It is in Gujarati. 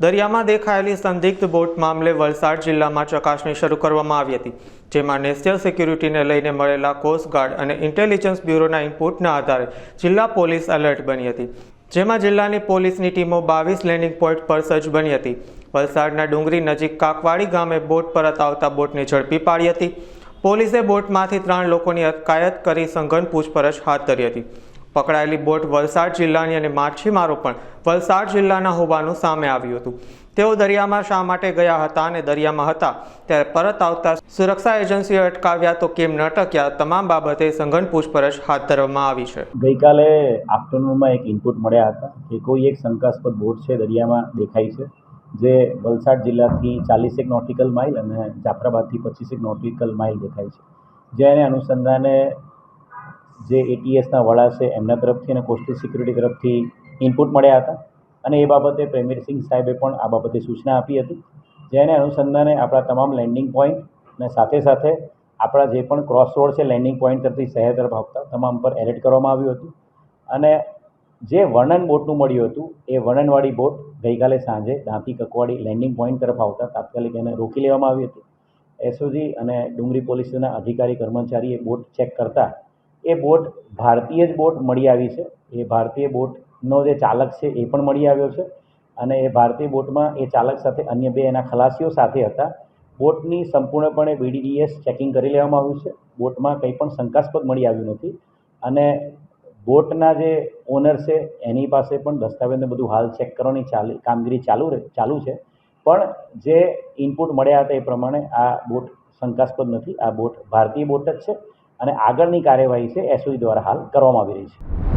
દરિયામાં દેખાયેલી સંદિગ્ધ બોટ મામલે વલસાડ જિલ્લામાં ચકાસણી શરૂ કરવામાં આવી હતી, જેમાં નેશનલ સિક્યુરિટીને લઈને મળેલા કોસ્ટગાર્ડ અને ઇન્ટેલિજન્સ બ્યુરોના ઇનપુટના આધારે જિલ્લા પોલીસ એલર્ટ બની હતી, જેમાં જિલ્લાની પોલીસની ટીમો બાવીસ લેન્ડિંગ પોઈન્ટ પર સજ્જ બની હતી. વલસાડના ડુંગરી નજીક કાકવાડી ગામે બોટ પરત આવતા બોટને ઝડપી પાડી હતી. પોલીસે બોટમાંથી ત્રણ લોકોની અટકાયત કરી સઘન પૂછપરછ હાથ ધરી હતી. પકડાયેલી બોટ વલસાડ જિલ્લાની અને માછીમારો પણ વલસાડ જિલ્લાના હોવાનું સામે આવ્યું હતું. તેઓ દરિયામાં શા માટે ગયા હતા અને દરિયામાં હતા? ત્યારે પરત આવતા સુરક્ષા એજન્સીએ અટકાવ્યા તો કેમ ન ટક્યા? તમામ બાબતે સઘન પૂછપરછ હાથ ધરવામાં આવી છે. ગઈકાલે આફ્ટરનૂનમાં એક ઇનપુટ મળ્યા હતા કે કોઈ એક શંકાસ્પદ બોટ છે દરિયામાં દેખાય છે, જે વલસાડ જિલ્લાથી ચાલીસેક નોટિકલ માઇલ અને જાફરાબાદથી પચીસેક નોટિકલ માઇલ દેખાય છે. જેને અનુસંધાને જે એટીએસના વડા છે, એમના તરફથી અને કોસ્ટલ સિક્યુરિટી તરફથી ઇનપુટ મળ્યા હતા. અને એ બાબતે પ્રેમીરસિંહ સાહેબે પણ આ બાબતે સૂચના આપી હતી. જેને અનુસંધાને આપણા તમામ લેન્ડિંગ પોઈન્ટ અને સાથે સાથે આપણા જે પણ ક્રોસ રોડ છે લેન્ડિંગ પોઈન્ટ તરફથી શહેર તરફ આવતા તમામ પર એલર્ટ કરવામાં આવ્યું હતું. અને જે વર્ણન બોટનું મળ્યું હતું, એ વર્ણનવાળી બોટ ગઈકાલે સાંજે દાંતી કકવાડી લેન્ડિંગ પોઈન્ટ તરફ આવતા તાત્કાલિક એને રોકી લેવામાં આવી હતી. એસઓજી અને ડુંગરી પોલીસના અધિકારી કર્મચારીએ બોટ ચેક કરતા એ બોટ ભારતીય જ બોટ મળી આવી છે. એ ભારતીય બોટનો જે ચાલક છે એ પણ મળી આવ્યો છે અને એ ભારતીય બોટમાં એ ચાલક સાથે અન્ય બે એના ખલાસીઓ સાથે હતા. બોટની સંપૂર્ણપણે બીડીડીએસ ચેકિંગ કરી લેવામાં આવ્યું છે. બોટમાં કંઈ પણ શંકાસ્પદ મળી આવ્યું નથી અને બોટના જે ઓનર છે એની પાસે પણ દસ્તાવેજને બધું હાલ ચેક કરવાની ચાલી, કામગીરી ચાલુ ચાલુ છે. પણ જે ઇનપુટ મળ્યા હતા એ પ્રમાણે આ બોટ શંકાસ્પદ નથી. આ બોટ ભારતીય બોટ જ છે. અને આગળની કાર્યવાહી છે એસઓજી દ્વારા હાલ કરવામાં આવી રહી છે.